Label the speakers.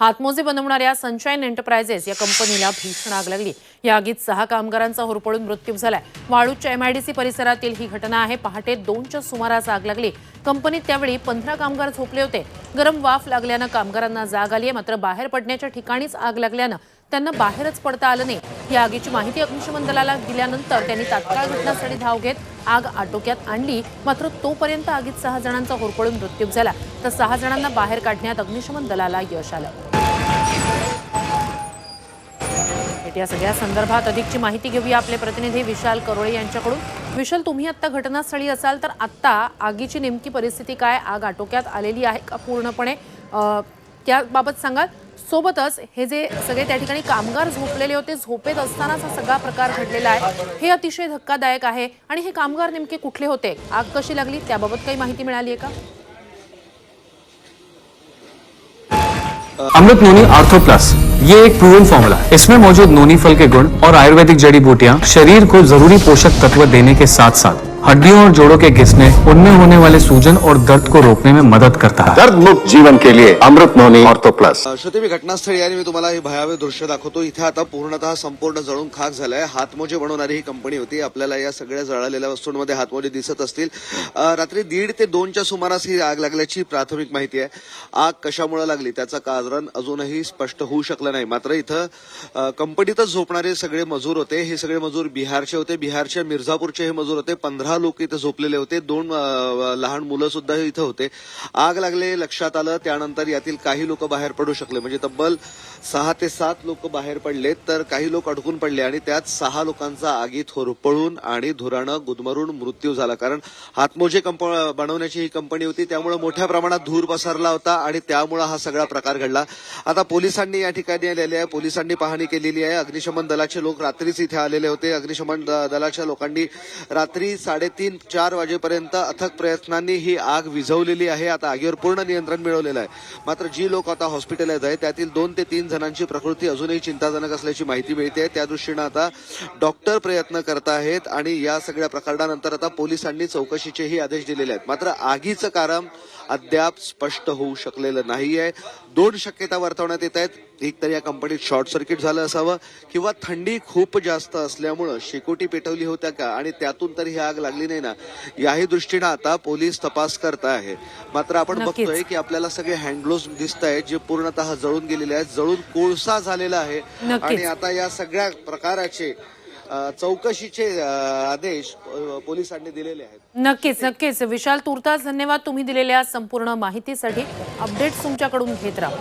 Speaker 1: हातमोजे बनवणाऱ्या sunshine enterprises या कंपनीला भीषण आग लागली. या आगीत सहा कामगारांचा होरपळून मृत्यू झालाय. वाळूच्या एमआयडीसी परिसरातील ही घटना आहे. पहाटे दोनच्या सुमारास आग लागली. कंपनीत त्यावेळी पंधरा कामगार झोपले होते. गरम वाफ लागल्यानं कामगारांना जाग आली आहे मात्र बाहेर पडण्याच्या ठिकाणीच आग लागल्यानं त्यांना बाहेरच पडता आलं नाही. या आगीची माहिती अग्निशमन दलाला दिल्यानंतर त्यांनी तात्काळ घटनास्थळी धाव घेत आग आटोक्यात आणली. मात्र तोपर्यंत आगीत सहा जणांचा होरपळून मृत्यू झाला. तर सहा जणांना बाहेर काढण्यात अग्निशमन दलाला यश आलं. या सगळ्या संदर्भात. अधिकची माहिती घेऊया आपले प्रतिनिधी विशाल करोळे यांच्याकडून. विशाल तुम्ही आता घटनास्थळी असाल तर आत्ता आगीची नेमकी परिस्थिती काय? आग आटोक्यात आलेली आहे का पूर्णपणे? त्याबाबत सांगाल. सोबतच हे जे सगळे त्या ठिकाणी कामगार झोपलेले होते झोपेत असतानाच हा सगळा प्रकार घडलेला आहे. हे अतिशय धक्कादायक आहे. आणि हे कामगार नेमके कुठले होते? आग कशी लागली? त्याबाबत काही माहिती मिळाली आहे का?
Speaker 2: अमृत नोनी आर्थो प्लस ये एक प्रूवन फॉर्मूला है। इसमें मौजूद नोनी फल के गुण और आयुर्वेदिक जड़ी बूटियाँ शरीर को जरूरी पोषक तत्व देने के साथ साथ हड्डियों और जोड़ों के घिसने उनमें होने वाले सूजन और दर्द को रोकने में मदद करता है।
Speaker 3: दर्द मुक्त जीवन के लिए अमृत नोनी ऑर्थो प्लस।
Speaker 4: श्रोते मी घटनास्थळी आणि मी तुम्हाला हे भयावह दृश्य दाखवतो. इथे आता पूर्णतः संपूर्ण जळून खाक झालाय. हातमोजे बनवणारी ही कंपनी होती. आपल्याला या सगळ्या जळालेल्या वस्तूंमध्ये हातमोजे दिसत असतील. रात्री दीड ते दोनच्या सुमारास ही आग लागल्याची प्राथमिक माहिती आहे. आग कशामुळे लागली त्याचं कारण अजूनही स्पष्ट होऊ शकलं नाही. मात्र इथं कंपनीतच झोपणारे सगळे मजूर होते. हे सगळे मजूर बिहारचे होते. बिहारच्या मिर्झापूरचे हे मजूर होते. पंधरा लोक इथं झोपलेले होते. दोन लहान मुलं सुद्धा इथं होते. आग लागले लक्षात आलं. त्यानंतर यातील काही लोक बाहेर पडू शकले. म्हणजे तब्बल सहा ते सात लोक बाहेर पडले तर काही लोक अडकून पडले आणि त्यात सहा लोकांचा आगीत होरपळून आणि धुरानं गुदमरून मृत्यू झाला. कारण हातमोजे कंप बनवण्याची ही कंपनी होती. त्यामुळे मोठ्या प्रमाणात धूर पसरला होता आणि त्यामुळे हा सगळा प्रकार घडला. आता पोलिसांनी या ठिकाणी आलेले आहे. पोलिसांनी पाहणी केलेली आहे. अग्निशमन दलाचे लोक रात्रीच इथे आलेले होते. अग्निशमन दलाच्या लोकांनी रात्री साडे साडेतीन चार वाजेपर्यंत अथक प्रयत्नांनी ही आग विझवलेली आहे. आता आगीवर पूर्ण नियंत्रण मिळवलेलं आहे. मात्र जी लोक आता हॉस्पिटलात आहेत त्यातील दोन ते तीन जणांची प्रकृती अजूनही चिंताजनक असल्याची माहिती मिळते. त्या दृष्टीनं आता डॉक्टर प्रयत्न करत आहेत आणि या सगळ्या प्रकरणानंतर आता पोलिसांनी चौकशीचेही आदेश दिलेले आहेत. मात्र आगीचं कारण अद्याप स्पष्ट होऊ शकलेलं नाहीये. दोन शक्यता वर्तवण्यात येत आहेत. एक तर या कंपनीत शॉर्ट सर्किट झालं असावं किंवा थंडी खूप जास्त असल्यामुळं शेकोटी पेटवली होत्या का आणि त्यातून तरी ही आग लागली नाही ना. याही दृष्टीनं आता पोलीस तपास करत आहे मात्र आपण. बघतोय की आपल्याला सगळे हँडग्लोव्स दिसत आहेत जे पूर्णतः जळून गेलेले आहेत जळून कोळसा झालेला आहे. आणि आता या सगळ्या प्रकाराचे चौकशीचे आदेश पोलिसांनी दिलेले आहेत.
Speaker 1: नक्कीच नक्कीच. विशाल तुर्तास धन्यवाद. तुम्ही दिलेल्या संपूर्ण माहितीसाठी अपडेट्स तुमच्याकडून घेत राहू.